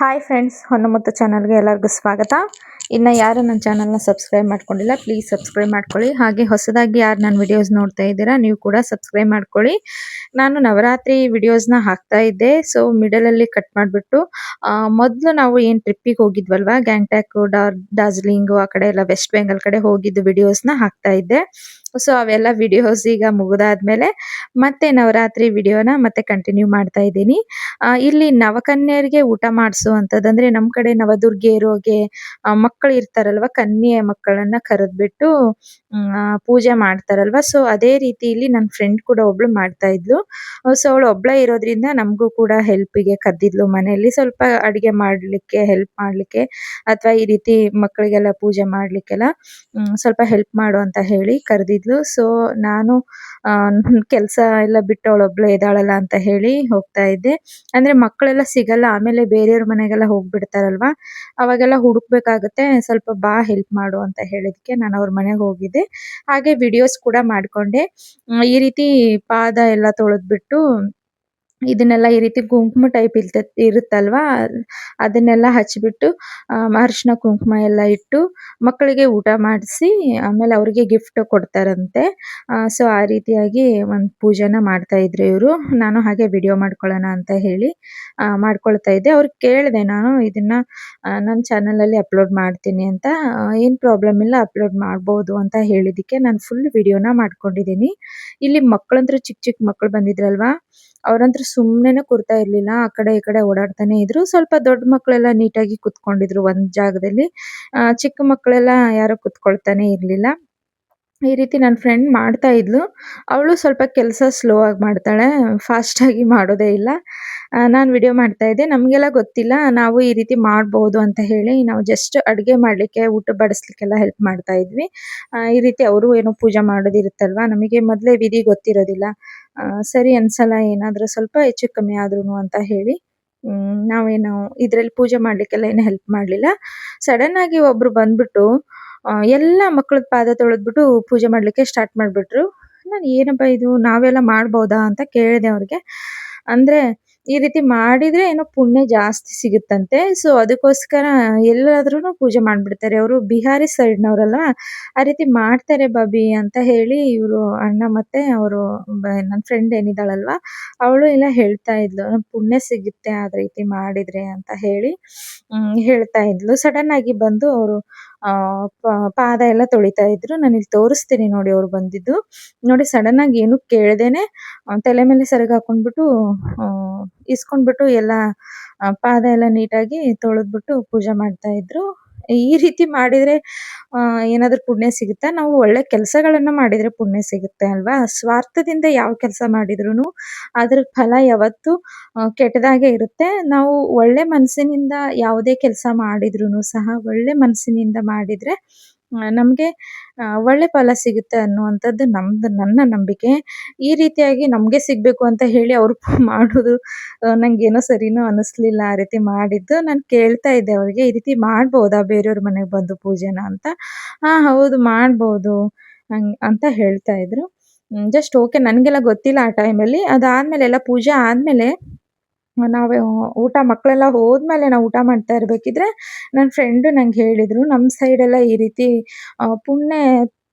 Hi friends ಹೊನ್ನಮುತ್ತು ಚಾನಲ್ಗೆ ಎಲ್ಲರಿಗೂ ಸ್ವಾಗತ. ಇನ್ನು ಯಾರು ನನ್ನ ಚಾನಲ್ನ ಸಬ್ಸ್ಕ್ರೈಬ್ ಮಾಡ್ಕೊಂಡಿಲ್ಲ ಪ್ಲೀಸ್ ಸಬ್ಸ್ಕ್ರೈಬ್ ಮಾಡ್ಕೊಳ್ಳಿ. ಹಾಗೆ ಹೊಸದಾಗಿ ಯಾರು ನನ್ನ ವಿಡಿಯೋಸ್ ನೋಡ್ತಾ ಇದ್ದೀರಾ, ನೀವು ಕೂಡ ಸಬ್ಸ್ಕ್ರೈಬ್ ಮಾಡ್ಕೊಳ್ಳಿ. ನಾನು ನವರಾತ್ರಿ ವಿಡಿಯೋಸ್ನ ಹಾಕ್ತಾ ಇದ್ದೆ ಸೊ ಮಿಡಲಲ್ಲಿ ಕಟ್ ಮಾಡಿಬಿಟ್ಟು ಮೊದಲು ನಾವು ಏನು ಟ್ರಿಪ್ಪಿಗೆ ಹೋಗಿದ್ವಲ್ವ ಗ್ಯಾಂಗ್ಟ್ಯಾಕು ಡಾರ್ ಡಾರ್ಜಿಲಿಂಗು ಆ ಕಡೆ ಎಲ್ಲ ವೆಸ್ಟ್ ಬೆಂಗಾಲ್ ಕಡೆ ಹೋಗಿದ್ದು ವಿಡಿಯೋಸ್ನ ಹಾಕ್ತಾ ಇದ್ದೆ. ಸೊ ಅವೆಲ್ಲ ವಿಡಿಯೋಸ್ ಈಗ ಮುಗಿದಾದ್ಮೇಲೆ ಮತ್ತೆ ನವರಾತ್ರಿ ವಿಡಿಯೋನ ಮತ್ತೆ ಕಂಟಿನ್ಯೂ ಮಾಡ್ತಾ ಇದ್ದೀನಿ. ಇಲ್ಲಿ ನವಕನ್ಯರಿಗೆ ಊಟ ಮಾಡಿಸುವಂಥದ್ದು ಅಂದ್ರೆ ನಮ್ಮ ಕಡೆ ನವದುರ್ಗಿಯರಿಗೆ ಮಕ್ಕಳು ಇರ್ತಾರಲ್ವ ಕನ್ಯೆ ಮಕ್ಕಳನ್ನ ಕರೆದ್ಬಿಟ್ಟು ಪೂಜೆ ಮಾಡ್ತಾರಲ್ವ. ಸೊ ಅದೇ ರೀತಿ ಇಲ್ಲಿ ನನ್ನ ಫ್ರೆಂಡ್ ಕೂಡ ಒಬ್ಳು ಮಾಡ್ತಾ ಇದ್ಲು. ಸೊ ಅವಳು ಒಬ್ಳೆ ಇರೋದ್ರಿಂದ ನಮಗೂ ಕೂಡ ಹೆಲ್ಪಿಗೆ ಕದ್ದಿದ್ಲು ಮನೆಯಲ್ಲಿ. ಸ್ವಲ್ಪ ಅಡುಗೆ ಮಾಡ್ಲಿಕ್ಕೆ ಹೆಲ್ಪ್ ಮಾಡ್ಲಿಕ್ಕೆ ಅಥವಾ ಈ ರೀತಿ ಮಕ್ಕಳಿಗೆಲ್ಲ ಪೂಜೆ ಮಾಡ್ಲಿಕ್ಕೆಲ್ಲ ಸ್ವಲ್ಪ ಹೆಲ್ಪ್ ಮಾಡು ಅಂತ ಹೇಳಿ ಕರೆದಿದ್ಲು. ಸೊ ನಾನು ಕೆಲಸ ಎಲ್ಲ ಬಿಟ್ಟು ಅವಳೊಬ್ಳೆ ಇದ್ದಾಳಲ್ಲ ಅಂತ ಹೇಳಿ ಹೋಗ್ತಾ ಇದ್ದೆ. ಅಂದ್ರೆ ಮಕ್ಕಳೆಲ್ಲ ಸಿಗಲ್ಲ, ಆಮೇಲೆ ಬೇರೆಯವ್ರ ಮನೆಗೆಲ್ಲ ಹೋಗ್ಬಿಡ್ತಾರಲ್ವಾ? ಅವಾಗೆಲ್ಲ ಹುಡುಕ್ಬೇಕಾಗತ್ತೆ, ಸ್ವಲ್ಪ ಬಾ ಹೆಲ್ಪ್ ಮಾಡು ಅಂತ ಹೇಳಿದಕ್ಕೆ ನಾನು ಅವ್ರ ಮನೆಗೆ ಹೋಗಿದ್ದೆ. ಹಾಗೆ ವಿಡಿಯೋಸ್ ಕೂಡ ಮಾಡ್ಕೊಂಡೆ. ಈ ರೀತಿ ಪಾದ ಎಲ್ಲ ತೊಳೆದ್ಬಿಟ್ಟು ಇದನ್ನೆಲ್ಲ ಈ ರೀತಿ ಕುಂಕುಮ ಟೈಪ್ ಇರ್ತೈತಿ ಇರುತ್ತಲ್ವಾ? ಅದನ್ನೆಲ್ಲ ಹಚ್ಚಿಬಿಟ್ಟು ಅರಿಶಿನ, ಕುಂಕುಮ ಎಲ್ಲ ಇಟ್ಟು ಮಕ್ಕಳಿಗೆ ಊಟ ಮಾಡಿಸಿ, ಆಮೇಲೆ ಅವರಿಗೆ ಗಿಫ್ಟ್ ಕೊಡ್ತಾರಂತೆ. ಸೊ ಆ ರೀತಿಯಾಗಿ ಒಂದು ಪೂಜೆನ ಮಾಡ್ತಾ ಇದ್ರು ಇವರು. ನಾನು ಹಾಗೆ ವಿಡಿಯೋ ಮಾಡ್ಕೊಳ್ಳೋಣ ಅಂತ ಹೇಳಿ ಮಾಡ್ಕೊಳ್ತಾ ಇದ್ದೆ. ಅವ್ರಿಗೆ ಕೇಳಿದೆ, ನಾನು ಇದನ್ನ ನನ್ನ ಚಾನಲಲ್ಲಿ ಅಪ್ಲೋಡ್ ಮಾಡ್ತೀನಿ ಅಂತ. ಏನು ಪ್ರಾಬ್ಲಮ್ ಇಲ್ಲ ಅಪ್ಲೋಡ್ ಮಾಡ್ಬೋದು ಅಂತ ಹೇಳಿದ್ದಕ್ಕೆ ನಾನು ಫುಲ್ ವಿಡಿಯೋನ ಮಾಡ್ಕೊಂಡಿದ್ದೀನಿ. ಇಲ್ಲಿ ಮಕ್ಕಳಂತೂ ಚಿಕ್ಕ ಚಿಕ್ಕ ಮಕ್ಕಳು ಬಂದಿದ್ರಲ್ವಾ? ಅವ್ರಂತೂ ಸುಮ್ನೆನೆ ಕೂರ್ತಾ ಇರ್ಲಿಲ್ಲ ಆ ಕಡೆ ಈ ಕಡೆ ಓಡಾಡ್ತಾನೆ ಇದ್ರು. ಸ್ವಲ್ಪ ದೊಡ್ಡ ಮಕ್ಕಳೆಲ್ಲ ನೀಟಾಗಿ ಕುತ್ಕೊಂಡಿದ್ರು ಒಂದ್ ಜಾಗದಲ್ಲಿ. ಆ, ಚಿಕ್ಕ ಮಕ್ಕಳೆಲ್ಲ ಯಾರು ಕುತ್ಕೊಳ್ತಾನೆ ಇರ್ಲಿಲ್ಲ. ಈ ರೀತಿ ನನ್ನ ಫ್ರೆಂಡ್ ಮಾಡ್ತಾ ಇದ್ಲು. ಅವಳು ಸ್ವಲ್ಪ ಕೆಲಸ ಸ್ಲೋ ಆಗಿ ಮಾಡ್ತಾಳೆ. ಫಾಸ್ಟ್ ಆಗಿ ಮಾಡೋದೇ ಇಲ್ಲ. ನಾನು ವಿಡಿಯೋ ಮಾಡ್ತಾ ಇದ್ದೆ. ನಮಗೆಲ್ಲ ಗೊತ್ತಿಲ್ಲ. ನಾವು ಈ ರೀತಿ ಮಾಡ್ಬೋದು ಅಂತ ಹೇಳಿ ನಾವು ಜಸ್ಟ್ ಅಡುಗೆ ಮಾಡಲಿಕ್ಕೆ, ಊಟ ಬಡಿಸ್ಲಿಕ್ಕೆಲ್ಲ ಹೆಲ್ಪ್ ಮಾಡ್ತಾ ಇದ್ವಿ. ಈ ರೀತಿ ಅವರು ಏನೋ ಪೂಜೆ ಮಾಡೋದಿರುತ್ತಲ್ವ? ನಮಗೆ ಮೊದಲೇ ವಿಧಿ ಗೊತ್ತಿರೋದಿಲ್ಲ. ಸರಿ ಅನ್ಸಲ್ಲ, ಏನಾದರೂ ಸ್ವಲ್ಪ ಹೆಚ್ಚು ಕಮ್ಮಿ ಆದ್ರೂ ಅಂತ ಹೇಳಿ ನಾವೇನು ಇದರಲ್ಲಿ ಪೂಜೆ ಮಾಡಲಿಕ್ಕೆಲ್ಲ ಏನು ಹೆಲ್ಪ್ ಮಾಡಲಿಲ್ಲ. ಸಡನ್ ಆಗಿ ಒಬ್ರು ಬಂದ್ಬಿಟ್ಟು ಎಲ್ಲ ಮಕ್ಕಳ ಪಾದ ತೊಳೆದ್ಬಿಟ್ಟು ಪೂಜೆ ಮಾಡ್ಲಿಕ್ಕೆ ಸ್ಟಾರ್ಟ್ ಮಾಡ್ಬಿಟ್ರು. ನಾನು ಏನಪ್ಪ ಇದು, ನಾವೆಲ್ಲ ಮಾಡ್ಬೋದಾ ಅಂತ ಕೇಳಿದೆ ಅವ್ರಿಗೆ. ಅಂದ್ರೆ ಈ ರೀತಿ ಮಾಡಿದ್ರೆ ಏನೋ ಪುಣ್ಯ ಜಾಸ್ತಿ ಸಿಗುತ್ತಂತೆ. ಸೊ ಅದಕ್ಕೋಸ್ಕರ ಎಲ್ಲಾದ್ರೂ ಪೂಜೆ ಮಾಡ್ಬಿಡ್ತಾರೆ. ಅವರು ಬಿಹಾರಿ ಸೈಡ್ನವರಲ್ಲ, ಆ ರೀತಿ ಮಾಡ್ತಾರೆ ಬಾಬಿ ಅಂತ ಹೇಳಿ ಇವರು ಅಣ್ಣ ಮತ್ತೆ ಅವರು ನನ್ನ ಫ್ರೆಂಡ್ ಏನಿದ್ದಾಳಲ್ವ, ಅವಳು ಎಲ್ಲ ಹೇಳ್ತಾ ಇದ್ಲು. ಪುಣ್ಯ ಸಿಗುತ್ತೆ ಆ ರೀತಿ ಮಾಡಿದ್ರೆ ಅಂತ ಹೇಳಿ ಹೇಳ್ತಾ ಇದ್ಲು. ಸಡನ್ ಆಗಿ ಬಂದು ಅವರು ಪಾದ ಎಲ್ಲ ತೊಳಿತಾ ಇದ್ರು. ನಾನು ಇಲ್ಲಿ ತೋರಿಸ್ತೀನಿ ನೋಡಿ ಅವ್ರು ಬಂದಿದ್ದು. ನೋಡಿ ಸಡನ್ ಆಗಿ ಏನು ಕೇಳ್ದೇನೆ ತಲೆ ಮೇಲೆ ಸೆರಗ್ ಹಾಕೊಂಡ್ಬಿಟ್ಟು ಆ, ಇಸ್ಕೊಂಡ್ಬಿಟ್ಟು ಎಲ್ಲ ಆ, ಪಾದ ಎಲ್ಲ ನೀಟಾಗಿ ತೊಳೆದ್ಬಿಟ್ಟು ಪೂಜೆ ಮಾಡ್ತಾ ಇದ್ರು. ಈ ರೀತಿ ಮಾಡಿದ್ರೆ ಏನಾದ್ರು ಪುಣ್ಯ ಸಿಗುತ್ತಾ? ನಾವು ಒಳ್ಳೆ ಕೆಲಸಗಳನ್ನು ಮಾಡಿದ್ರೆ ಪುಣ್ಯ ಸಿಗುತ್ತೆ ಅಲ್ವಾ? ಸ್ವಾರ್ಥದಿಂದ ಯಾವ ಕೆಲಸ ಮಾಡಿದ್ರು ಅದ್ರ ಫಲ ಯಾವತ್ತೂ ಕೆಟ್ಟದಾಗೆ ಇರುತ್ತೆ. ನಾವು ಒಳ್ಳೆ ಮನಸ್ಸಿನಿಂದ ಯಾವುದೇ ಕೆಲಸ ಮಾಡಿದ್ರು ಸಹ ಒಳ್ಳೆ ಮನಸ್ಸಿನಿಂದ ಮಾಡಿದ್ರೆ ನಮ್ಗೆ ಒಳ್ಳೆ ಫಲ ಸಿಗುತ್ತೆ ಅನ್ನುವಂಥದ್ದು ನಮ್ದು, ನನ್ನ ನಂಬಿಕೆ. ಈ ರೀತಿಯಾಗಿ ನಮಗೆ ಸಿಗಬೇಕು ಅಂತ ಹೇಳಿ ಅವ್ರು ಮಾಡೋದು ನನಗೇನೋ ಸರಿನೋ ಸರಿನೂ ಅನಿಸ್ಲಿಲ್ಲ ಆ ರೀತಿ ಮಾಡಿದ್ದು. ನಾನು ಕೇಳ್ತಾ ಇದ್ದೆ ಅವ್ರಿಗೆ, ಈ ರೀತಿ ಮಾಡ್ಬೋದಾ ಬೇರೆಯವ್ರ ಮನೆಗೆ ಬಂದು ಪೂಜೆನ ಅಂತ? ಹಾ ಹೌದು, ಮಾಡ್ಬೋದು ಹಂಗೆ ಅಂತ ಹೇಳ್ತಾ ಇದ್ರು. ಜಸ್ಟ್ ಓಕೆ ನನಗೆಲ್ಲ ಗೊತ್ತಿಲ್ಲ ಆ ಟೈಮಲ್ಲಿ ಅದಾದ್ಮೇಲೆ ಎಲ್ಲ ಪೂಜೆ ಆದ್ಮೇಲೆ ನಾವು ಊಟ ಮಕ್ಕಳೆಲ್ಲ ಹೋದ್ಮೇಲೆ ನಾವು ಊಟ ಮಾಡ್ತಾ ಇರ್ಬೇಕಿದ್ರೆ ನನ್ನ ಫ್ರೆಂಡು ನಂಗೆ ಹೇಳಿದ್ರು ನಮ್ಮ ಸೈಡೆಲ್ಲ ಈ ರೀತಿ ಪುಣ್ಯ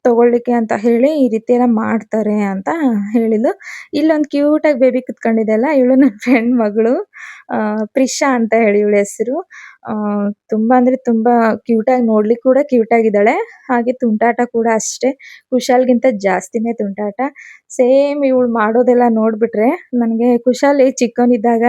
ತಗೊಳ್ಳಿಕ್ಕೆ ಅಂತ ಹೇಳಿ ಈ ರೀತಿ ಎಲ್ಲ ಮಾಡ್ತಾರೆ ಅಂತ ಹೇಳಿದ್ಲು ಇಲ್ಲೊಂದು ಕ್ಯೂಟಾಗಿ ಬೇಬಿ ಕುತ್ಕೊಂಡಿದ್ದೆಲ್ಲ ಇವಳು ನನ್ನ ಫ್ರೆಂಡ್ ಮಗಳು ಪ್ರಿಶಾ ಅಂತ ಹೇಳಿ ಇವಳ ಹೆಸರು. ತುಂಬ ಅಂದರೆ ತುಂಬ ಕ್ಯೂಟಾಗಿ ನೋಡ್ಲಿಕ್ಕೆ ಕೂಡ ಕ್ಯೂಟಾಗಿದ್ದಾಳೆ ಹಾಗೆ ತುಂಟಾಟ ಕೂಡ ಅಷ್ಟೇ. ಕುಶಾಲ್ಗಿಂತ ಜಾಸ್ತಿನೇ ತುಂಟಾಟ. ಸೇಮ್ ಇವಳು ಮಾಡೋದೆಲ್ಲ ನೋಡ್ಬಿಟ್ರೆ ನನಗೆ ಕುಶಾಲ್ ಚಿಕ್ಕವನಿದ್ದಾಗ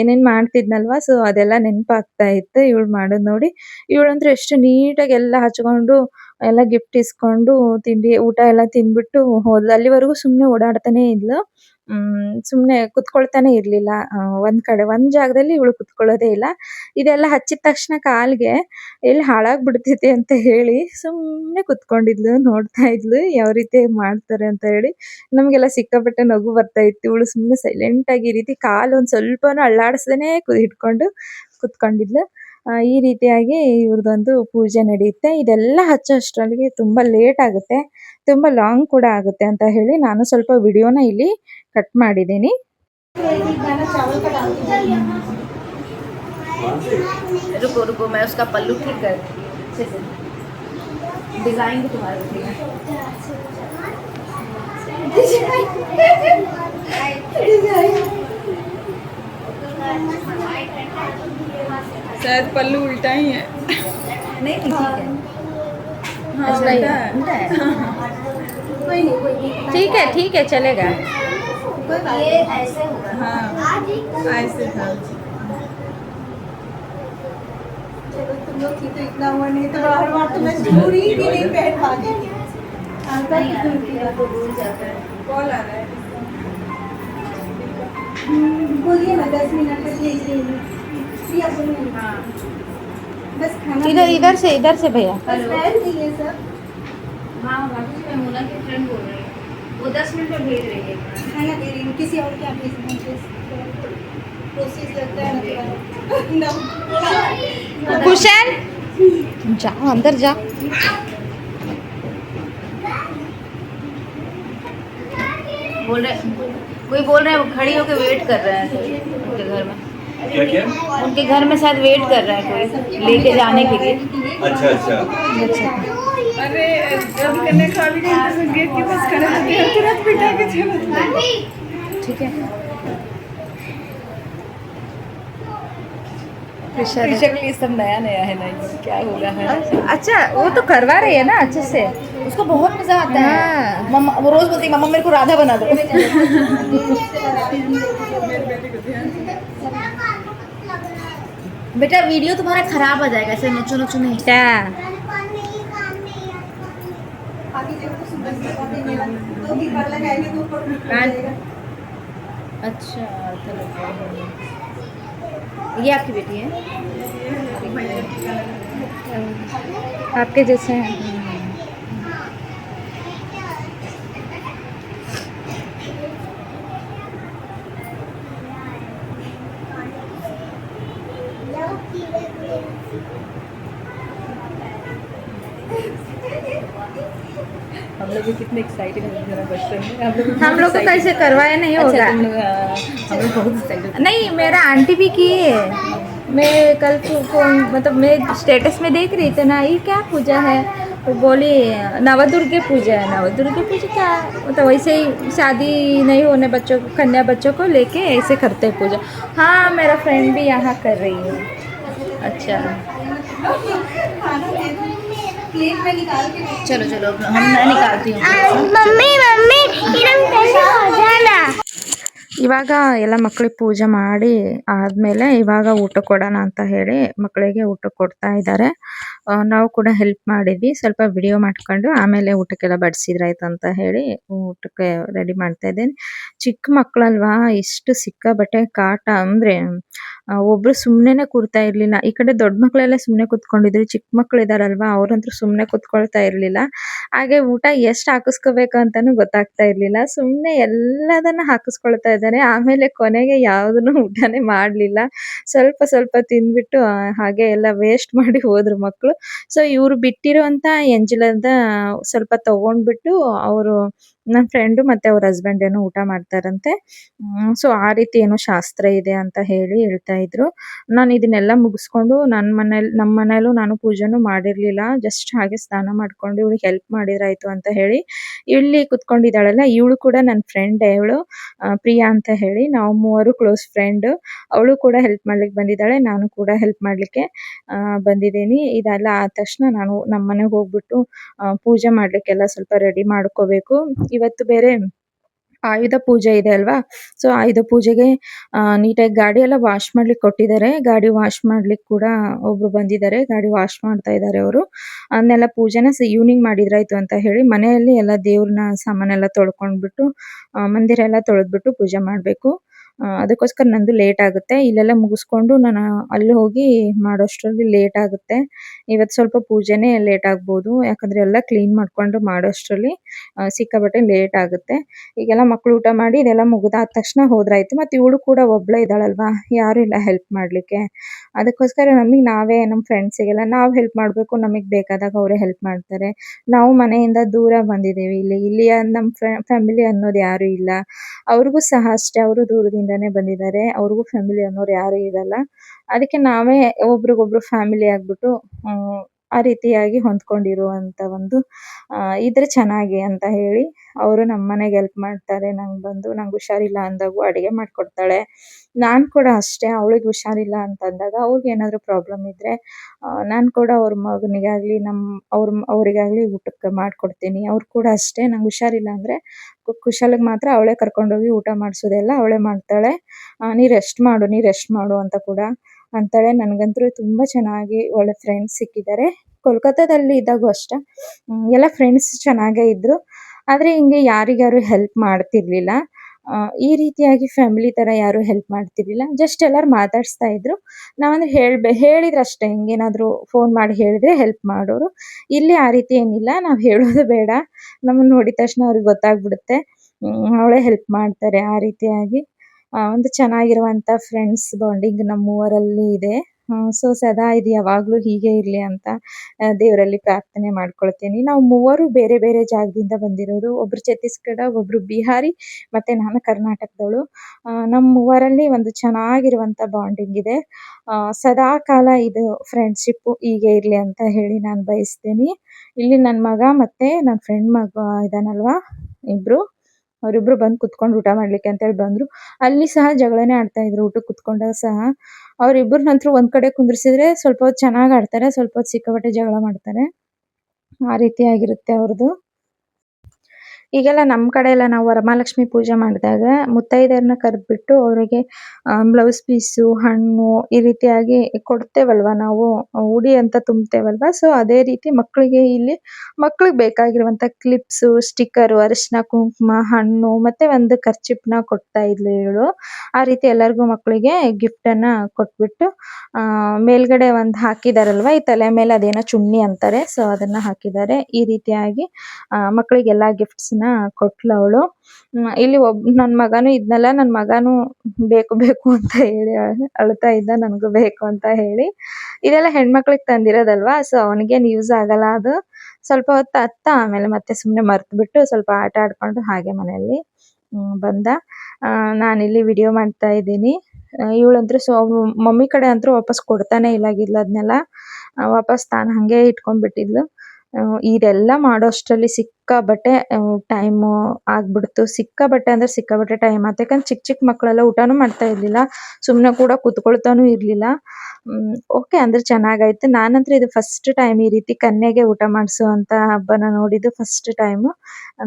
ಏನೇನು ಮಾಡ್ತಿದ್ನಲ್ವಾ? ಸೊ ಅದೆಲ್ಲ ನೆನಪಾಗ್ತಾ ಇತ್ತು ಇವಳು ಮಾಡೋದು ನೋಡಿ. ಇವಳಂತೂ ಎಷ್ಟು ನೀಟಾಗಿ ಎಲ್ಲ ಹಚ್ಕೊಂಡು ಎಲ್ಲ ಗಿಫ್ಟ್ ಇಸ್ಕೊಂಡು ತಿಂಡಿ, ಊಟ ಎಲ್ಲ ತಿಂದ್ಬಿಟ್ಟು ಹೋದ್ಲು. ಅಲ್ಲಿವರೆಗೂ ಸುಮ್ನೆ ಓಡಾಡ್ತಾನೆ ಇದ್ಲು. ಹ್ಮ್, ಸುಮ್ನೆ ಕುತ್ಕೊಳ್ತಾನೆ ಇರ್ಲಿಲ್ಲ. ಅಹ್ ಒಂದ್ ಕಡೆ, ಒಂದ್ ಜಾಗದಲ್ಲಿ ಇವಳು ಕುತ್ಕೊಳ್ಳೋದೇ ಇಲ್ಲ. ಇದೆಲ್ಲ ಹಚ್ಚಿದ ತಕ್ಷಣ ಕಾಲ್ಗೆ ಎಲ್ಲಿ ಹಾಳಾಗ್ಬಿಡ್ತೈತೆ ಅಂತ ಹೇಳಿ ಸುಮ್ನೆ ಕುತ್ಕೊಂಡಿದ್ಲು, ನೋಡ್ತಾ ಇದ್ಲು. ಯಾವ ರೀತಿ ಮಾಡ್ತಾರೆ ಅಂತ ಹೇಳಿ ನಮಗೆಲ್ಲ ಸಿಕ್ಕಾಪಟ್ಟೆ ನಗು ಬರ್ತಾ ಇತ್ತು. ಇವಳು ಸುಮ್ನೆ ಸೈಲೆಂಟ್ ಆಗಿ ಈ ರೀತಿ ಕಾಲು ಒಂದ್ ಸ್ವಲ್ಪನೂ ಅಳ್ಳಾಡ್ಸದೇನೆ ಇಟ್ಕೊಂಡು ಕುತ್ಕೊಂಡಿದ್ಲು. ಈ ರೀತಿಯಾಗಿ ಇವ್ರದೊಂದು ಪೂಜೆ ನಡೆಯುತ್ತೆ ಇದೆಲ್ಲ ಹಚ್ಚೋ ಅಷ್ಟರಲ್ಲಿಗೆ ತುಂಬಾ ಲೇಟ್ ಆಗುತ್ತೆ ತುಂಬಾ ಲಾಂಗ್ ಕೂಡ ಆಗುತ್ತೆ ಅಂತ ಹೇಳಿ ನಾನು ಸ್ವಲ್ಪ ವಿಡಿಯೋನ ಇಲ್ಲಿ ಕಟ್ ಮಾಡಿದ್ದೀನಿ रुको रुको मैं उसका पल्लू ठीक कर अच्छे से डिजाइन भी तुम्हारे पल्लू उल्टा ही है। नहीं ठीक है। हाँ अच्छा, उल्टा है। उल्टा है। ठीक है ठीक है चलेगा। ये ऐसे होगा। हाँ ऐसे था। चलो तुम लोग की तो इतना हुआ नहीं तो बार बार तो मैं पूरी भी नहीं पहन पाती। आता नहीं मेरा तो दूर जाता है। कॉल आ रहा है। बोलिए ना दस मिनट तक रही। हूँ। इधर इधर से इधर से भैया। हाँ वापस मैं मोना की फ्रेंड बोल रही हूँ। वो दस मिनट में भेज रही है खाना दे रही हूँ। किसी और क्या भेजना प्रोसेस लगता है ना कुशन जा अंदर जा। बोल रहे कोई बोल रहे हैं खड़ी होकर वेट कर रहे हैं। घर में। क्या क्या? उनके घर में शायद वेट कर रहे हैं कोई लेके जाने के लिए। अच्छा अच्छा। अरे जब करने खाली गई तो गेट के पास खड़े होते हैं तुरंत बिठा के चलो ठीक है। लिए सब नया नया है ना क्या हो रहा है अच्छा वो तो करवा रही है ना अच्छे से। उसको बहुत मज़ा आता है। हाँ। मम्मा वो रोज बोलती है मम्मा मेरे को राधा बना दो। बेटा वीडियो तुम्हारा खराब आ जाएगा ऐसे नोचो नोचो नहीं। क्या? हाँ। अच्छा ये आपकी बेटी है। आपके जैसे हैं। लोग कितने एक्साइटेड हैं मेरा बचपन में। हम लोग को कैसे करवाया नहीं अच्छा होगा। तुम हम लोग बहुत एक्साइटेड नहीं मेरा आंटी भी की है। मैं कल को, को मतलब मैं स्टेटस में देख रही थी ना ये क्या पूजा है? तो बोली नवदुर्गे पूजा है। नवदुर्गे पूजा क्या? मतलब वैसे ही शादी नहीं होने बच्चों को कन्या बच्चों को लेके ऐसे करते हैं पूजा। हाँ मेरा फ्रेंड भी यहाँ कर रही है। अच्छा। प्लेट में निकाल के दे चलो चलो अब हम मैं निकालती हूँ ಮಮ್ಮಿ ಮಮ್ಮಿ ಇವಾಗ ಎಲ್ಲ ಮಕ್ಕಳಿಗೆ ಪೂಜೆ ಮಾಡಿ ಆದ್ಮೇಲೆ ಇವಾಗ ಊಟ ಕೊಡೋಣ ಅಂತ ಹೇಳಿ ಮಕ್ಕಳಿಗೆ ಊಟ ಕೊಡ್ತಾ ಇದ್ದಾರೆ ಆ, ನಾವು ಕೂಡ ಹೆಲ್ಪ್ ಮಾಡಿದ್ವಿ. ಸ್ವಲ್ಪ ವಿಡಿಯೋ ಮಾಡ್ಕೊಂಡು ಆಮೇಲೆ ಊಟಕ್ಕೆಲ್ಲ ಬಡಿಸಿದ್ರಾಯ್ತು ಅಂತ ಹೇಳಿ ಊಟಕ್ಕೆ ರೆಡಿ ಮಾಡ್ತಾ ಇದ್ದೇನೆ. ಚಿಕ್ಕ ಮಕ್ಕಳಲ್ವಾ, ಇಷ್ಟು ಸಿಕ್ಕಾಬಟ್ಟೆ ಕಾಟ ಅಂದ್ರೆ ಒಬ್ರು ಸುಮ್ಮನೆ ಕೂರ್ತಾ ಇರ್ಲಿಲ್ಲ. ಈ ಕಡೆ ದೊಡ್ಡ ಮಕ್ಕಳೆಲ್ಲ ಸುಮ್ಮನೆ ಕೂತ್ಕೊಂಡಿದ್ರು, ಚಿಕ್ಕ ಮಕ್ಕಳು ಇದಾರಲ್ವಾ ಅವ್ರಂತೂ ಸುಮ್ಮನೆ ಕೂತ್ಕೊಳ್ತಾ ಇರ್ಲಿಲ್ಲ. ಹಾಗೆ ಊಟ ಎಷ್ಟ್ ಹಾಕಿಸ್ಕೋಬೇಕು ಅಂತಾನು ಗೊತ್ತಾಗ್ತಾ ಇರ್ಲಿಲ್ಲ. ಸುಮ್ಮನೆ ಎಲ್ಲದನ್ನ ಹಾಕಿಸ್ಕೊಳ್ತಾ ಇದ್ದಾರೆ. ಆಮೇಲೆ ಕೊನೆಗೆ ಯಾವ್ದನ್ನು ಊಟನೇ ಮಾಡ್ಲಿಲ್ಲ. ಸ್ವಲ್ಪ ಸ್ವಲ್ಪ ತಿಂದ್ಬಿಟ್ಟು ಹಾಗೆ ಎಲ್ಲ ವೇಸ್ಟ್ ಮಾಡಿ ಹೋದ್ರು ಮಕ್ಕಳು ಸೊ ಇವ್ರು ಬಿಟ್ಟಿರುವಂತ ಎಂಜಲದ ಸ್ವಲ್ಪ ತಗೊಂಡ್ಬಿಟ್ಟು ಅವರು ನನ್ನ ಫ್ರೆಂಡು ಮತ್ತೆ ಅವ್ರ ಹಸ್ಬೆಂಡ್ ಏನೋ ಊಟ ಮಾಡ್ತಾರಂತೆ. ಸೊ ಆ ರೀತಿ ಏನೋ ಶಾಸ್ತ್ರ ಇದೆ ಅಂತ ಹೇಳಿ ಹೇಳ್ತಾ ಇದ್ರು. ನಾನು ಇದನ್ನೆಲ್ಲ ಮುಗಿಸ್ಕೊಂಡು ನನ್ನ ಮನೇಲಿ ನಮ್ಮ ಮನೇಲೂ ನಾನು ಪೂಜೆನು ಮಾಡಿರ್ಲಿಲ್ಲ. ಜಸ್ಟ್ ಹಾಗೆ ಸ್ನಾನ ಮಾಡ್ಕೊಂಡು ಇವಳಿಗೆ ಹೆಲ್ಪ್ ಮಾಡಿದ್ರಾಯ್ತು ಅಂತ ಹೇಳಿ ಇಲ್ಲಿ ಕುತ್ಕೊಂಡಿದ್ದಾಳಲ್ಲ, ಇವಳು ಕೂಡ ನನ್ನ ಫ್ರೆಂಡ್ ಇವಳು. ಪ್ರಿಯಾ ಅಂತ ಹೇಳಿ ನಾವು ಮೂವರು ಕ್ಲೋಸ್ ಫ್ರೆಂಡ್ ಅವಳು ಕೂಡ ಹೆಲ್ಪ್ ಮಾಡ್ಲಿಕ್ಕೆ ಬಂದಿದ್ದಾಳೆ, ನಾನು ಕೂಡ ಹೆಲ್ಪ್ ಮಾಡ್ಲಿಕ್ಕೆ ಬಂದಿದ್ದೀನಿ. ಇದೆಲ್ಲ ಆದ ತಕ್ಷಣ ನಾನು ನಮ್ಮ ಮನೆಗೆ ಹೋಗ್ಬಿಟ್ಟು ಪೂಜೆ ಮಾಡ್ಲಿಕ್ಕೆಲ್ಲ ಸ್ವಲ್ಪ ರೆಡಿ ಮಾಡ್ಕೋಬೇಕು. ಇವತ್ತು ಬೇರೆ ಆಯುಧ ಪೂಜೆ ಇದೆ ಅಲ್ವಾ? ಸೊ ಆಯುಧ ಪೂಜೆಗೆ ನೀಟಾಗಿ ಗಾಡಿ ಎಲ್ಲ ವಾಶ್ ಮಾಡ್ಲಿಕ್ಕೆ ಕೊಟ್ಟಿದ್ದಾರೆ. ಗಾಡಿ ವಾಶ್ ಮಾಡ್ಲಿಕ್ಕೆ ಕೂಡ ಒಬ್ರು ಬಂದಿದ್ದಾರೆ. ಗಾಡಿ ವಾಶ್ ಮಾಡ್ತಾ ಇದ್ದಾರೆ ಅವರು. ಅದನ್ನೆಲ್ಲ ಪೂಜೆನ ಈವ್ನಿಂಗ್ ಮಾಡಿದ್ರಾಯ್ತು ಅಂತ ಹೇಳಿ ಮನೆಯಲ್ಲಿ ಎಲ್ಲ ದೇವ್ರನ್ನ ಸಾಮಾನೆಲ್ಲ ತೊಳ್ಕೊಂಡ್ಬಿಟ್ಟು ಮಂದಿರ ಎಲ್ಲ ತೊಳೆದ್ಬಿಟ್ಟು ಪೂಜೆ ಮಾಡಬೇಕು. ಅದಕ್ಕೋಸ್ಕರ ನಂದು ಲೇಟ್ ಆಗುತ್ತೆ. ಇಲ್ಲೆಲ್ಲ ಮುಗಿಸ್ಕೊಂಡು ನಾನು ಅಲ್ಲಿ ಹೋಗಿ ಮಾಡೋಷ್ಟರಲ್ಲಿ ಲೇಟ್ ಆಗುತ್ತೆ. ಇವತ್ತು ಸ್ವಲ್ಪ ಪೂಜೆನೇ ಲೇಟ್ ಆಗ್ಬೋದು. ಯಾಕಂದ್ರೆ ಎಲ್ಲ ಕ್ಲೀನ್ ಮಾಡ್ಕೊಂಡು ಮಾಡೋಷ್ಟರಲ್ಲಿ ಸಿಕ್ಕಾಬಟ್ಟೆ ಸಿಕ್ಕಾಪಟ್ಟೆ ಲೇಟ್ ಆಗುತ್ತೆ. ಈಗೆಲ್ಲ ಮಕ್ಕಳು ಊಟ ಮಾಡಿ ಇದೆಲ್ಲ ಮುಗಿದಾದ ತಕ್ಷಣ ಹೋದ್ರಾಯ್ತು. ಮತ್ತೆ ಇವಳು ಕೂಡ ಒಬ್ಳೆ ಇದ್ದಾಳಲ್ವಾ? ಯಾರು ಇಲ್ಲ ಹೆಲ್ಪ್ ಮಾಡ್ಲಿಕ್ಕೆ. ಅದಕ್ಕೋಸ್ಕರ ನಮಗೆ ನಾವೇ ನಮ್ಮ ಫ್ರೆಂಡ್ಸಿಗೆಲ್ಲ ನಾವು ಹೆಲ್ಪ್ ಮಾಡಬೇಕು. ನಮಗೆ ಬೇಕಾದಾಗ ಅವರೇ ಹೆಲ್ಪ್ ಮಾಡ್ತಾರೆ. ನಾವು ಮನೆಯಿಂದ ದೂರ ಬಂದಿದ್ದೀವಿ ಇಲ್ಲಿ. ಇಲ್ಲಿ ನಮ್ಮ ಫ್ಯಾಮಿಲಿ ಅನ್ನೋದು ಯಾರು ಇಲ್ಲ. ಅವ್ರಿಗೂ ಸಹ ಅಷ್ಟೇ. ಅವರು ದೂರದಿಂದ ಇಂದಾನೆ ಬಂದಿದ್ದಾರೆ. ಅವ್ರಿಗೂ ಫ್ಯಾಮಿಲಿ ಅನ್ನೋರು ಯಾರು ಇರಲ್ಲ. ಅದಕ್ಕೆ ನಾವೇ ಒಬ್ರಿಗೊಬ್ರು ಫ್ಯಾಮಿಲಿ ಆಗ್ಬಿಟ್ಟು ಹ್ಮ್, ಆ ರೀತಿಯಾಗಿ ಹೊಂದ್ಕೊಂಡಿರುವಂತ ಒಂದು ಇದ್ರೆ ಚೆನ್ನಾಗಿ ಅಂತ ಹೇಳಿ ಅವರು ನಮ್ಮ ಮನೆಗೆ ಹೆಲ್ಪ್ ಮಾಡ್ತಾರೆ. ನಂಗೆ ಬಂದು ನಂಗೆ ಹುಷಾರಿಲ್ಲ ಅಂದಾಗ ಅಡಿಗೆ ಮಾಡ್ಕೊಡ್ತಾಳೆ. ನಾನ್ ಕೂಡ ಅಷ್ಟೇ, ಅವಳಿಗೆ ಹುಷಾರಿಲ್ಲ ಅಂತ ಅಂದಾಗ ಅವ್ರಿಗೆ ಏನಾದ್ರು ಪ್ರಾಬ್ಲಮ್ ಇದ್ರೆ ನಾನು ಕೂಡ ಅವ್ರ ಮಗನಿಗಾಗ್ಲಿ ನಮ್, ಅವ್ರ, ಅವರಿಗಾಗ್ಲಿ ಊಟಕ್ಕೆ ಮಾಡ್ಕೊಡ್ತೀನಿ. ಅವ್ರು ಕೂಡ ಅಷ್ಟೇ, ನಂಗೆ ಹುಷಾರಿಲ್ಲ ಅಂದ್ರೆ ಕುಶಾಲಿಗೆ ಮಾತ್ರ ಅವಳೇ ಕರ್ಕೊಂಡೋಗಿ ಊಟ ಮಾಡಿಸೋದೆಲ್ಲ ಅವಳೇ ಮಾಡ್ತಾಳೆ. ನೀ ರೆಸ್ಟ್ ಮಾಡು, ನೀ ರೆಸ್ಟ್ ಮಾಡು ಅಂತ ಕೂಡ ಅಂತಾಳೆ ನನಗಂತೂ ತುಂಬಾ ಚೆನ್ನಾಗಿ ಒಳ್ಳೆ ಫ್ರೆಂಡ್ಸ್ ಸಿಕ್ಕಿದ್ದಾರೆ. ಕೋಲ್ಕತ್ತಾದಲ್ಲಿ ಇದ್ದಾಗೂ ಅಷ್ಟೇ. ಎಲ್ಲ ಫ್ರೆಂಡ್ಸ್ ಚೆನ್ನಾಗೇ ಇದ್ರು. ಆದ್ರೆ ಹಿಂಗೆ ಯಾರಿಗಾರು ಹೆಲ್ಪ್ ಮಾಡ್ತಿರ್ಲಿಲ್ಲ. ಈ ರೀತಿಯಾಗಿ ಫ್ಯಾಮಿಲಿ ತರ ಯಾರು ಹೆಲ್ಪ್ ಮಾಡ್ತಿರ್ಲಿಲ್ಲ. ಜಸ್ಟ್ ಎಲ್ಲರೂ ಮಾತಾಡಿಸ್ತಾ ಇದ್ರು. ನಾವಂದ್ರೆ ಹೇಳ್ಬೇ ಹೇಳಿದ್ರೆ ಅಷ್ಟೇ ಹಿಂಗೇನಾದ್ರು ಫೋನ್ ಮಾಡಿ ಹೇಳಿದ್ರೆ ಹೆಲ್ಪ್ ಮಾಡೋರು. ಇಲ್ಲಿ ಆ ರೀತಿ ಏನಿಲ್ಲ. ನಾವು ಹೇಳೋದು ಬೇಡ. ನಮ್ಮನ್ನ ನೋಡಿದ ತಕ್ಷಣ ಅವ್ರಿಗೆ ಗೊತ್ತಾಗ್ಬಿಡುತ್ತೆ. ಅವಳೇ ಹೆಲ್ಪ್ ಮಾಡ್ತಾರೆ ಆ ರೀತಿಯಾಗಿ. ಆ, ಒಂದು ಚೆನ್ನಾಗಿರುವಂತ ಫ್ರೆಂಡ್ಸ್ ಬಾಂಡಿಂಗ್ ನಮ್ಮ ಮೂವರಲ್ಲಿ ಇದೆ. ಸೊ ಸದಾ ಇದು ಯಾವಾಗ್ಲೂ ಹೀಗೆ ಇರ್ಲಿ ಅಂತ ದೇವರಲ್ಲಿ ಪ್ರಾರ್ಥನೆ ಮಾಡ್ಕೊಳ್ತೀನಿ. ನಾವು ಮೂವರು ಬೇರೆ ಬೇರೆ ಜಾಗದಿಂದ ಬಂದಿರೋದು. ಒಬ್ರು ಛತ್ತೀಸ್ಗಢ ಒಬ್ರು ಬಿಹಾರಿ ಮತ್ತೆ ನಾನು ಕರ್ನಾಟಕದವಳು. ನಮ್ಮ ಮೂವರಲ್ಲಿ ಒಂದು ಚೆನ್ನಾಗಿರುವಂತ ಬಾಂಡಿಂಗ್ ಇದೆ. ಸದಾ ಕಾಲ ಇದು ಫ್ರೆಂಡ್ಶಿಪ್ ಹೀಗೆ ಇರ್ಲಿ ಅಂತ ಹೇಳಿ ನಾನು ಬಯಸ್ತೀನಿ. ಇಲ್ಲಿ ನನ್ನ ಮಗ ಮತ್ತೆ ನನ್ನ ಫ್ರೆಂಡ್ ಮಗ ಇದಾನಲ್ವಾ ಇಬ್ರು. ಅವರಿಬ್ರು ಬಂದು ಕುತ್ಕೊಂಡು ಊಟ ಮಾಡ್ಲಿಕ್ಕೆ ಅಂತ ಹೇಳಿ ಬಂದ್ರು. ಅಲ್ಲಿ ಸಹ ಜಗಳನೇ ಆಡ್ತಾ ಇದ್ರು ಊಟಕ್ಕೆ ಕುತ್ಕೊಂಡಾಗ ಸಹ. ಅವ್ರಿಬ್ರು ನಂತರ ಒಂದ್ ಕಡೆ ಕುಂದ್ರಿಸಿದ್ರೆ ಸ್ವಲ್ಪ ಹೊತ್ತು ಚೆನ್ನಾಗ್ ಆಡ್ತಾರೆ, ಸ್ವಲ್ಪ ಹೊತ್ತು ಸಿಕ್ಕಾಪಟ್ಟೆ ಜಗಳ ಮಾಡ್ತಾರೆ. ಆ ರೀತಿ ಆಗಿರುತ್ತೆ ಅವ್ರದ್ದು ಈಗೆಲ್ಲ ನಮ್ಮ ಕಡೆ ಎಲ್ಲ ನಾವು ವರಮಹಾಲಕ್ಷ್ಮಿ ಪೂಜೆ ಮಾಡಿದಾಗ ಮುತ್ತೈದೆಯರನ್ನ ಕರೆದ್ಬಿಟ್ಟು ಅವರಿಗೆ ಬ್ಲೌಸ್ ಪೀಸ್ ಹಣ್ಣು ಈ ರೀತಿಯಾಗಿ ಕೊಡ್ತೇವಲ್ವಾ ನಾವು? ಉಡಿ ಅಂತ ತುಂಬ್ತೇವಲ್ವಾ ಸೊ ಅದೇ ರೀತಿ ಮಕ್ಕಳಿಗೆ ಇಲ್ಲಿ ಮಕ್ಕಳಿಗೆ ಬೇಕಾಗಿರುವಂತ ಕ್ಲಿಪ್ಸ್ ಸ್ಟಿಕ್ಕರು ಅರಿಶಿನ, ಕುಂಕುಮ, ಹಣ್ಣು ಮತ್ತೆ ಒಂದು ಖರ್ಚಿಪ್ನ ಕೊಡ್ತಾ ಇದ್ಲು ಇವಳು. ಆ ರೀತಿ ಎಲ್ಲರಿಗೂ ಮಕ್ಕಳಿಗೆ ಗಿಫ್ಟ್ ಅನ್ನ ಕೊಟ್ಬಿಟ್ಟು, ಆ, ಮೇಲ್ಗಡೆ ಒಂದ್ ಹಾಕಿದಾರಲ್ವಾ? ಈ ತಲೆ ಮೇಲೆ ಅದೇನೋ ಚುಣ್ಣಿ ಅಂತಾರೆ. ಸೊ ಅದನ್ನ ಹಾಕಿದ್ದಾರೆ. ಈ ರೀತಿಯಾಗಿ ಮಕ್ಕಳಿಗೆಲ್ಲ ಗಿಫ್ಟ್ಸ್ ನ ಕೊಟ್ಳು ಅವಳು. ಇಲ್ಲಿ ಒಬ್, ನನ್ ಮಗನು ಇದ್ನಲ್ಲ, ನನ್ ಮಗನು ಬೇಕು ಬೇಕು ಅಂತ ಹೇಳಿ ಅಳ್ತಾ ಇದ್ದ, ನನಗೂ ಬೇಕು ಅಂತ ಹೇಳಿ. ಇದೆಲ್ಲ ಹೆಣ್ಮಕ್ಳಿಗೆ ತಂದಿರೋದಲ್ವಾ? ಸೊ ಅವನಿಗೇನು ಯೂಸ್ ಆಗಲ್ಲ ಅದು. ಸ್ವಲ್ಪ ಹೊತ್ತು ಅತ್ತ, ಆಮೇಲೆ ಮತ್ತೆ ಸುಮ್ಮನೆ ಮರ್ತ್ ಬಿಟ್ಟು ಸ್ವಲ್ಪ ಆಟ ಆಡ್ಕೊಂಡು ಹಾಗೆ ಮನೆಯಲ್ಲಿ ಬಂದ. ನಾನಿಲ್ಲಿ ವಿಡಿಯೋ ಮಾಡ್ತಾ ಇದ್ದೀನಿ. ಇವಳಂತೂ ಸೊ ಮಮ್ಮಿ ಕಡೆ ಅಂತೂ ವಾಪಸ್ ಕೊಡ್ತಾನೆ ಇಲ್ಲ ಗಿದ್ಲದ್ನೆಲ್ಲ ವಾಪಸ್ ತಾನು ಹಂಗೆ ಇಟ್ಕೊಂಡ್ಬಿಟ್ಟಿದ್ಲು. ಇದೆಲ್ಲ ಮಾಡೋಷ್ಟರಲ್ಲಿ ಸಿಕ್ಕಾಬಟ್ಟೆ ಟೈಮ್ ಆಗ್ಬಿಡ್ತು. ಸಿಕ್ಕಾಬಟ್ಟೆ ಅಂದ್ರೆ ಸಿಕ್ಕಾಬಟ್ಟೆ ಟೈಮ್ ಆಯ್ತು ಯಾಕಂದ್ರೆ ಚಿಕ್ಕ ಚಿಕ್ಕ ಮಕ್ಕಳೆಲ್ಲ ಊಟನೂ ಮಾಡ್ತಾ ಇರ್ಲಿಲ್ಲ. ಸುಮ್ನೆ ಕೂಡ ಕುತ್ಕೊಳ್ತಾನೂ ಇರ್ಲಿಲ್ಲ. ಓಕೆ ಅಂದ್ರೆ ಚೆನ್ನಾಗಾಯ್ತು. ನಾನಂತ್ರ ಇದು ಫಸ್ಟ್ ಟೈಮ್ ಈ ರೀತಿ ಕನ್ಯೆಗೆ ಊಟ ಮಾಡಿಸುವಂತ ಹಬ್ಬನ ನೋಡಿದ್ದು ಫಸ್ಟ್ ಟೈಮ್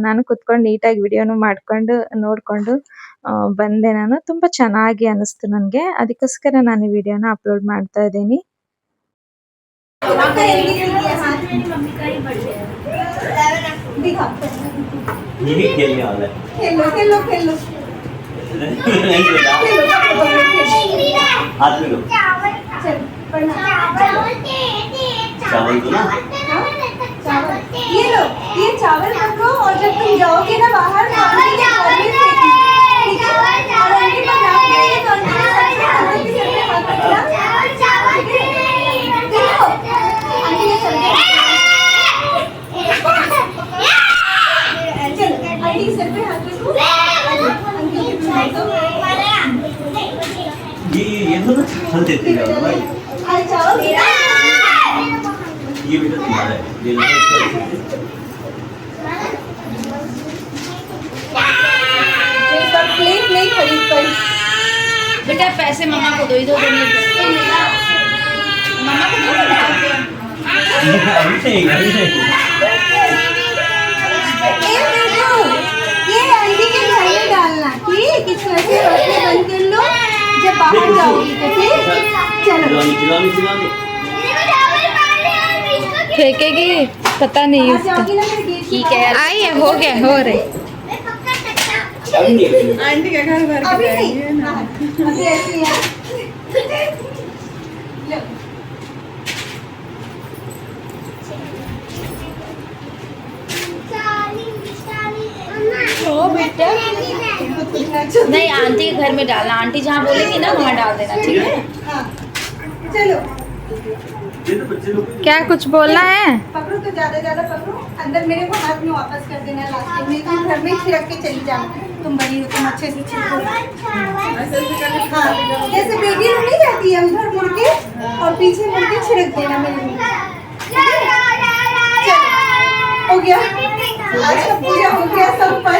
ನಾನು ಕುತ್ಕೊಂಡು ನೀಟಾಗಿ ವಿಡಿಯೋನು ಮಾಡ್ಕೊಂಡು, ನೋಡ್ಕೊಂಡು ಬಂದೆ ನಾನು. ತುಂಬಾ ಚೆನ್ನಾಗಿ ಅನಿಸ್ತು ನನಗೆ. ಅದಕ್ಕೋಸ್ಕರ ನಾನು ಈ ವಿಡಿಯೋನ ಅಪ್ಲೋಡ್ ಮಾಡ್ತಾ ಇದ್ದೀನಿ. यही खेलने वाला है। खेलो खेलो खेलो। चावल तो ना? हाँ? ये लो ये चावल पकड़ो और जब तुम जाओगे ना बाहर पानी के पानी से ठीक है? और आगे पकड़ा के ये दोनों हाथ में हाथ रखना चावल चावल देखो आगे ये चल। संजय तिवारी भाई ये बेटा तुम्हारा है। ये प्लेट नहीं खरीद पाई। बेटा पैसे मम्मा को दो ही दो तो मम्मा को दो ये आंटी के घर में डालना ठीक? इस तरह से रोटी बंद कर लो। जब बाहर जाओगी तो ठीक? चलो। चिलानी फेंकेगी? पता नहीं ठीक है आई है हो गया हो रही। आंटी के घर भर के अभी ऐसी है। ओ बेटा? नहीं आंटी के घर में डालना। आंटी जहाँ बोलेंगी ना वहाँ डाल देना ठीक है? हाँ चलो। ये तो बच्चे लोग क्या कुछ बोलना है? पकड़ो तो ज़्यादा ज़्यादा पकड़ो। अंदर मेरे को हाथ में वापस कर देना लास्ट में तुम घर में छिड़क के चली जाना तुम बड़ी हो तुम अच्छे से छिड़को हाँ जैसे बेटी नहीं जाती है उधर मुड़ के और पीछे मुड़ के छिड़क देना मेरे मुँह हो? गया? आज का पूजा हो गया सब पर।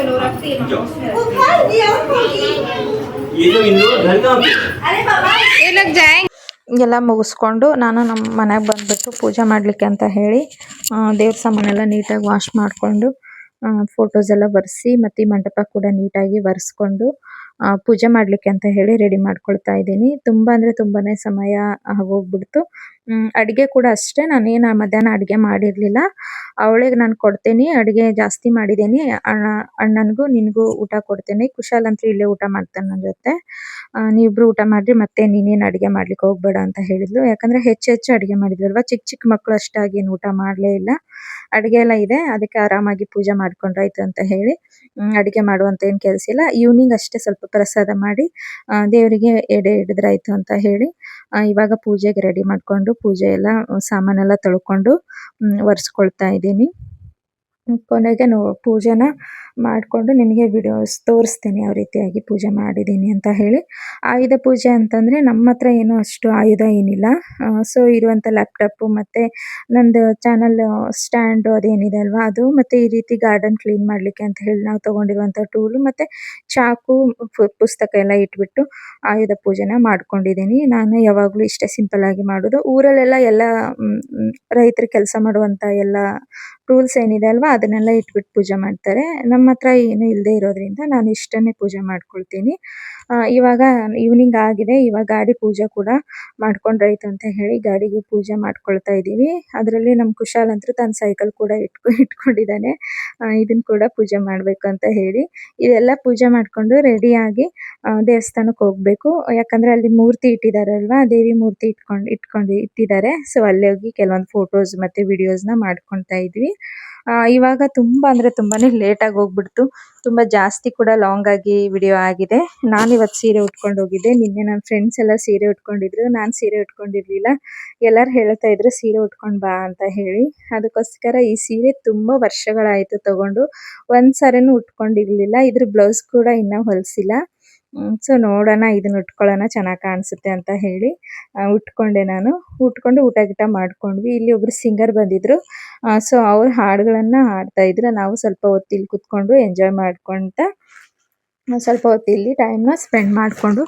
चलो रखती है जाओ वो खा लिया और खागी ये जो इन लोगों का घर कहाँ पे है? अरे बाबा ಎಲ್ಲ ಮುಗಿಸ್ಕೊಂಡು ನಾನು ನಮ್ಮ ಮನೆಗೆ ಬಂದುಬಿಟ್ಟು ಪೂಜೆ ಮಾಡಲಿಕ್ಕೆ ಅಂತ ಹೇಳಿ ಆ, ದೇವ್ರ ಸಾಮಾನೆಲ್ಲ ನೀಟಾಗಿ ವಾಶ್ ಮಾಡಿಕೊಂಡು ಫೋಟೋಸ್ ಎಲ್ಲ ಒರೆಸಿ ಮತ್ತು ಈ ಮಂಟಪ ಕೂಡ ನೀಟಾಗಿ ಒರೆಸ್ಕೊಂಡು ಆ, ಪೂಜೆ ಮಾಡಲಿಕ್ಕೆ ಅಂತ ಹೇಳಿ ರೆಡಿ ಮಾಡ್ಕೊಳ್ತಾ ಇದ್ದೀನಿ ತುಂಬ ಅಂದರೆ ತುಂಬಾ ಸಮಯ ಹೋಗ್ಬಿಡ್ತು ಅಡುಗೆ ಕೂಡ ಅಷ್ಟೇ. ನಾನೇನು ಮಧ್ಯಾಹ್ನ ಅಡುಗೆ ಮಾಡಿರಲಿಲ್ಲ. ಅವಳಿಗೆ ನಾನು ಕೊಡ್ತೀನಿ ಅಡಿಗೆ ಜಾಸ್ತಿ ಮಾಡಿದ್ದೀನಿ. ಅಣ್ಣ ಅಣ್ಣನಿಗೂ ನಿನಗೂ ಊಟ ಕೊಡ್ತೀನಿ. ಕುಶಾಲ್ ಅಂತೂ ಇಲ್ಲೇ ಊಟ ಮಾಡ್ತಾನೆ ನನ್ನ ಜೊತೆ. ನೀವಿಬ್ರು ಊಟ ಮಾಡ್ರಿ ಮತ್ತೆ ನೀನೇನು ಅಡಿಗೆ ಮಾಡ್ಲಿಕ್ಕೆ ಹೋಗ್ಬೇಡ ಅಂತ ಹೇಳಿದ್ಲು. ಯಾಕಂದ್ರೆ ಹೆಚ್ಚು ಹೆಚ್ಚು ಅಡುಗೆ ಮಾಡಿದ್ರಲ್ವಾ ಚಿಕ್ಕ ಚಿಕ್ಕ ಮಕ್ಕಳು ಅಷ್ಟಾಗಿ ಏನು ಊಟ ಮಾಡಲೇ ಇಲ್ಲ. ಅಡುಗೆ ಎಲ್ಲ ಇದೆ. ಅದಕ್ಕೆ ಆರಾಮಾಗಿ ಪೂಜೆ ಮಾಡ್ಕೊಂಡ್ರಾಯ್ತು ಅಂತ ಹೇಳಿ ಹ್ಮ್, ಅಡುಗೆ ಮಾಡುವಂತ ಏನ್ ಕೆಲಸ ಇಲ್ಲ. ಈವ್ನಿಂಗ್ ಅಷ್ಟೇ ಸ್ವಲ್ಪ ಪ್ರಸಾದ ಮಾಡಿ ದೇವರಿಗೆ ಎಡೆ ಹಿಡಿದ್ರಾಯ್ತು ಅಂತ ಹೇಳಿ ಇವಾಗ ಪೂಜೆಗೆ ರೆಡಿ ಮಾಡ್ಕೊಂಡು ಪೂಜೆ ಎಲ್ಲ ಸಾಮಾನೆಲ್ಲ ತೊಳ್ಕೊಂಡು ಹ್ಮ್, ಒರೆಸ್ಕೊಳ್ತಾ ಇದ್ದೀನಿ. ಕೊನೆಗೆ ನೋ ಪೂಜೆನ ಮಾಡಿಕೊಂಡು ನಿಮಗೆ ವಿಡಿಯೋಸ್ ತೋರಿಸ್ತೀನಿ, ಯಾವ ರೀತಿಯಾಗಿ ಪೂಜೆ ಮಾಡಿದ್ದೀನಿ ಅಂತ ಹೇಳಿ. ಆಯುಧ ಪೂಜೆ ಅಂತಂದರೆ ನಮ್ಮ ಹತ್ರ ಏನೂ ಅಷ್ಟು ಆಯುಧ ಏನಿಲ್ಲ. ಸೊ ಇರುವಂಥ ಲ್ಯಾಪ್ಟಾಪು ಮತ್ತು ನಂದು ಚಾನಲ್ ಸ್ಟ್ಯಾಂಡು ಅದೇನಿದೆ ಅಲ್ವಾ, ಅದು ಮತ್ತು ಈ ರೀತಿ ಗಾರ್ಡನ್ ಕ್ಲೀನ್ ಮಾಡಲಿಕ್ಕೆ ಅಂತ ಹೇಳಿ ನಾವು ತೊಗೊಂಡಿರುವಂಥ ಟೂಲು ಮತ್ತು ಚಾಕು ಪುಸ್ತಕ ಎಲ್ಲ ಇಟ್ಬಿಟ್ಟು ಆಯುಧ ಪೂಜೆನ ಮಾಡ್ಕೊಂಡಿದ್ದೀನಿ. ನಾನು ಯಾವಾಗಲೂ ಇಷ್ಟೇ ಸಿಂಪಲ್ ಆಗಿ ಮಾಡೋದು. ಊರಲ್ಲೆಲ್ಲ ಎಲ್ಲ ರೈತರು ಕೆಲಸ ಮಾಡುವಂಥ ಎಲ್ಲ ಟೂಲ್ಸ್ ಏನಿದೆ ಅಲ್ವಾ, ಅದನ್ನೆಲ್ಲ ಇಟ್ಬಿಟ್ಟು ಪೂಜೆ ಮಾಡ್ತಾರೆ. ನಮ್ಮ ಹತ್ರ ಏನು ಇಲ್ಲದೆ ಇರೋದ್ರಿಂದ ನಾನು ಇಷ್ಟನ್ನೇ ಪೂಜೆ ಮಾಡ್ಕೊಳ್ತೀನಿ. ಇವಾಗ ಈವ್ನಿಂಗ್ ಆಗಿದೆ. ಇವಾಗ ಗಾಡಿ ಪೂಜೆ ಕೂಡ ಮಾಡ್ಕೊಂಡ್ರಾಯ್ತು ಅಂತ ಹೇಳಿ ಗಾಡಿಗೆ ಪೂಜೆ ಮಾಡ್ಕೊಳ್ತಾ ಇದ್ದೀವಿ. ಅದರಲ್ಲಿ ನಮ್ಮ ಕುಶಾಲ್ ಅಂತೂ ತನ್ನ ಸೈಕಲ್ ಕೂಡ ಇಟ್ಕೊ ಇಟ್ಕೊಂಡಿದ್ದಾನೆ ಇದನ್ನ ಕೂಡ ಪೂಜೆ ಮಾಡಬೇಕು ಅಂತ ಹೇಳಿ. ಇದೆಲ್ಲ ಪೂಜೆ ಮಾಡಿಕೊಂಡು ರೆಡಿಯಾಗಿ ದೇವಸ್ಥಾನಕ್ಕೆ ಹೋಗಬೇಕು. ಯಾಕಂದ್ರೆ ಅಲ್ಲಿ ಮೂರ್ತಿ ಇಟ್ಟಿದ್ದಾರಲ್ವಾ ದೇವಿ ಮೂರ್ತಿ ಇಟ್ಕೊಂಡು ಇಟ್ಕೊಂಡು ಇಟ್ಟಿದ್ದಾರೆ ಸೊ ಅಲ್ಲಿ ಹೋಗಿ ಕೆಲವೊಂದು ಫೋಟೋಸ್ ಮತ್ತೆ ವಿಡಿಯೋಸ್ನ ಮಾಡ್ಕೊತಾ ಇದ್ವಿ. ಇವಾಗ ತುಂಬಾ ಅಂದ್ರೆ ತುಂಬಾನೇ ಲೇಟ್ ಲೇಟಾಗಿ ಹೋಗ್ಬಿಡ್ತು. ತುಂಬಾ ಜಾಸ್ತಿ ಕೂಡ ಲಾಂಗ್ ಆಗಿ ವಿಡಿಯೋ ಆಗಿದೆ. ನಾನು ಇವತ್ತು ಸೀರೆ ಉಟ್ಕೊಂಡು ಹೋಗಿದ್ದೆ. ನಿನ್ನೆ ನನ್ನ ಫ್ರೆಂಡ್ಸ್ ಎಲ್ಲ ಸೀರೆ ಉಟ್ಕೊಂಡಿದ್ರು. ನಾನು ಸೀರೆ ಉಟ್ಕೊಂಡಿರ್ಲಿಲ್ಲ. ಎಲ್ಲರೂ ಹೇಳ್ತಾ ಇದ್ರು, ಸೀರೆ ಉಟ್ಕೊಂಡು ಬಾ ಅಂತ ಹೇಳಿ. ಅದಕ್ಕೋಸ್ಕರ ಈ ಸೀರೆ ತುಂಬಾ ವರ್ಷಗಳಾಯಿತು ತಗೊಂಡು. ಒಂದು ಸರಿನು ಉಟ್ಕೊಂಡಿರ್ಲಿಲ್ಲ. ಇದ್ರ ಬ್ಲೌಸ್ ಕೂಡ ಇನ್ನೂ ಹೊಲಿಸಿಲ್ಲ. ಸೊ ನೋಡೋಣ, ಇದನ್ನ ಉಟ್ಕೊಳ್ಳೋಣ, ಚೆನ್ನಾಗಿ ಕಾಣಿಸುತ್ತೆ ಅಂತ ಹೇಳಿ ಉಟ್ಕೊಂಡೆ ನಾನು. ಉಟ್ಕೊಂಡು ಊಟ ಗೀಟ ಮಾಡ್ಕೊಂಡ್ವಿ. ಇಲ್ಲಿ ಒಬ್ರು ಸಿಂಗರ್ ಬಂದಿದ್ರು. ಸೊ ಅವ್ರ ಹಾಡುಗಳನ್ನ ಹಾಡ್ತಾ ಇದ್ರು. ನಾವು ಸ್ವಲ್ಪ ಹೊತ್ತು ಇಲ್ಲಿ ಕುತ್ಕೊಂಡು ಎಂಜಾಯ್ ಮಾಡ್ಕೊಂತ ಸ್ವಲ್ಪ ಹೊತ್ತು ಇಲ್ಲಿ ಟೈಮ್ನ ಸ್ಪೆಂಡ್ ಮಾಡಿಕೊಂಡು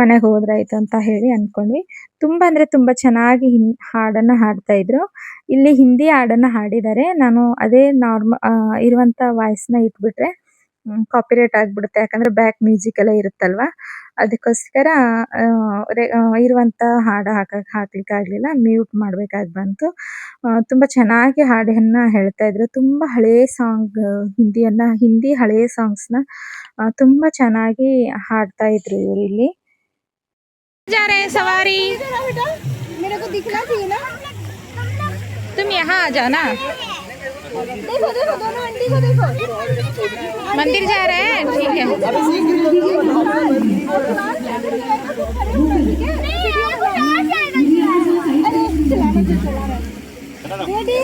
ಮನೆಗೆ ಹೋದ್ರಾಯ್ತು ಅಂತ ಹೇಳಿ ಅಂದ್ಕೊಂಡ್ವಿ ತುಂಬ ಅಂದರೆ ತುಂಬ ಚೆನ್ನಾಗಿ ಹಿನ್, ಹಾಡನ್ನು ಹಾಡ್ತಾ ಇದ್ರು. ಇಲ್ಲಿ ಹಿಂದಿ ಹಾಡನ್ನು ಹಾಡಿದ್ದಾರೆ. ನಾನು ಅದೇ ನಾರ್ಮ ಇರುವಂಥ ವಾಯ್ಸ್ನ ಇಟ್ಬಿಟ್ರೆ ಕಾಪಿರೇಟ್ ಆಗಿಬಿಡುತ್ತೆ ಯಾಕಂದರೆ ಬ್ಯಾಕ್ ಮ್ಯೂಸಿಕ್ ಎಲ್ಲ ಇರುತ್ತಲ್ವಾ ಅದಕ್ಕೋಸ್ಕರ ಆ, ರೇ- ಆ, ಇರುವಂಥ ಹಾಡು ಹಾಕಕ್ಕೆ ಹಾಕ್ಲಿಕ್ಕೆ ಆಗಲಿಲ್ಲ ಮ್ಯೂಟ್ ಮಾಡಬೇಕಾಗಿ ಬಂತು ಆ, ತುಂಬ ಚೆನ್ನಾಗಿ ಹಾಡನ್ನು ಹೇಳ್ತಾ ಇದ್ರು ತುಂಬ ಹಳೆಯ ಸಾಂಗ್ ಹಿಂದಿಯನ್ನ ಹಿಂದಿ ಹಳೆಯ ಸಾಂಗ್ಸ್ನ ತುಂಬ ಚೆನ್ನಾಗಿ ಹಾಡ್ತಾ ಇದ್ರು ಇವರು ಇಲ್ಲಿ ಸವಾರಿ मेरे को दिखना चाहिए ना तुम यहाँ आ जाओ ना देखो देखो दोनों आंटी को देखो मंदिर जा रहे हैं ठीक है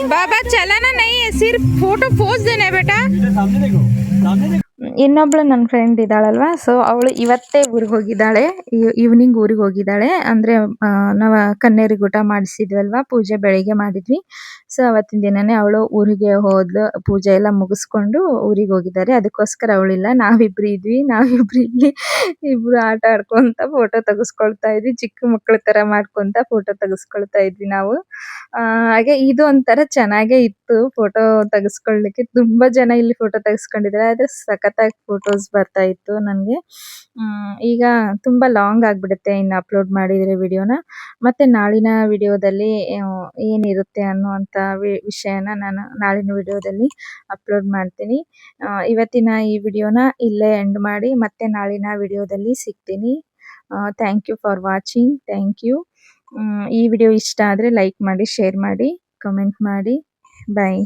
बाबा चलाना नहीं है सिर्फ़ फ़ोटो पोज देना है बेटा सामने देखो सामने देखो ಇನ್ನೊಬ್ಳು ನನ್ನ ಫ್ರೆಂಡ್ ಇದ್ದಾಳಲ್ವ? ಸೊ ಅವಳು ಇವತ್ತೇ ಊರಿಗೆ ಹೋಗಿದ್ದಾಳೆ. ಈವ್ನಿಂಗ್ ಊರಿಗೆ ಹೋಗಿದ್ದಾಳೆ. ಅಂದರೆ ನಾವು ಕನ್ನೇರಿಗೆ ಊಟ ಮಾಡಿಸಿದ್ವಲ್ವ? ಪೂಜೆ ಬೆಳಿಗ್ಗೆ ಮಾಡಿದ್ವಿ. ಸೊ ಅವತ್ತಿನ ದಿನನೇ ಅವಳು ಊರಿಗೆ ಹೋದ್ಲು. ಪೂಜೆ ಎಲ್ಲ ಮುಗಿಸ್ಕೊಂಡು ಊರಿಗೆ ಹೋಗಿದ್ದಾರೆ. ಅದಕ್ಕೋಸ್ಕರ ಅವಳಿಲ್ಲ ನಾವಿಬ್ರು ಇದ್ವಿ. ನಾವಿಬ್ರು ಇಲ್ಲಿ ಇಬ್ರು ಆಟ ಆಡ್ಕೊಂತ ಫೋಟೋ ತೆಗೆಸ್ಕೊಳ್ತಾ ಇದ್ವಿ. ಚಿಕ್ಕ ಮಕ್ಕಳ ತರ ಮಾಡ್ಕೊಂತ ಫೋಟೋ ತೆಗೆಸ್ಕೊಳ್ತಾ ಇದ್ವಿ ನಾವು. ಹಾಗೆ ಇದು ಒಂಥರ ಚೆನ್ನಾಗೇ ಇತ್ತು ಫೋಟೋ ತೆಗೆಸ್ಕೊಳ್ಳಿಕ್ಕೆ ತುಂಬಾ ಜನ ಇಲ್ಲಿ ಫೋಟೋ ತೆಗೆಸ್ಕೊಂಡಿದ್ದಾರೆ. ಆದ್ರೆ ಸಖತ್ತಾಗಿ ಫೋಟೋಸ್ ಬರ್ತಾ ಇತ್ತು ನನಗೆ. ಈಗ ತುಂಬಾ ಲಾಂಗ್ ಆಗಿಬಿಡುತ್ತೆ ಇನ್ನು ಅಪ್ಲೋಡ್ ಮಾಡಿದ್ರೆ ವಿಡಿಯೋನ ಮತ್ತೆ ನಾಳಿನ ವಿಡಿಯೋದಲ್ಲಿ ಏನಿರುತ್ತೆ ಅನ್ನುವಂತ ವಿ- ವಿಷಯನ ನಾನು ನಾಳಿನ ವಿಡಿಯೋದಲ್ಲಿ ಅಪ್ಲೋಡ್ ಮಾಡ್ತೀನಿ. ಇವತ್ತಿನ ಈ ವಿಡಿಯೋನ ಇಲ್ಲೇ ಎಂಡ್ ಮಾಡಿ ಮತ್ತೆ ನಾಳಿನ ವಿಡಿಯೋದಲ್ಲಿ ಸಿಗ್ತೀನಿ. Thank you for watching thank you ಈ ವಿಡಿಯೋ ಇಷ್ಟ ಆದರೆ ಲೈಕ್ ಮಾಡಿ ಶೇರ್ ಮಾಡಿ ಕಮೆಂಟ್ ಮಾಡಿ. ಬಾಯ್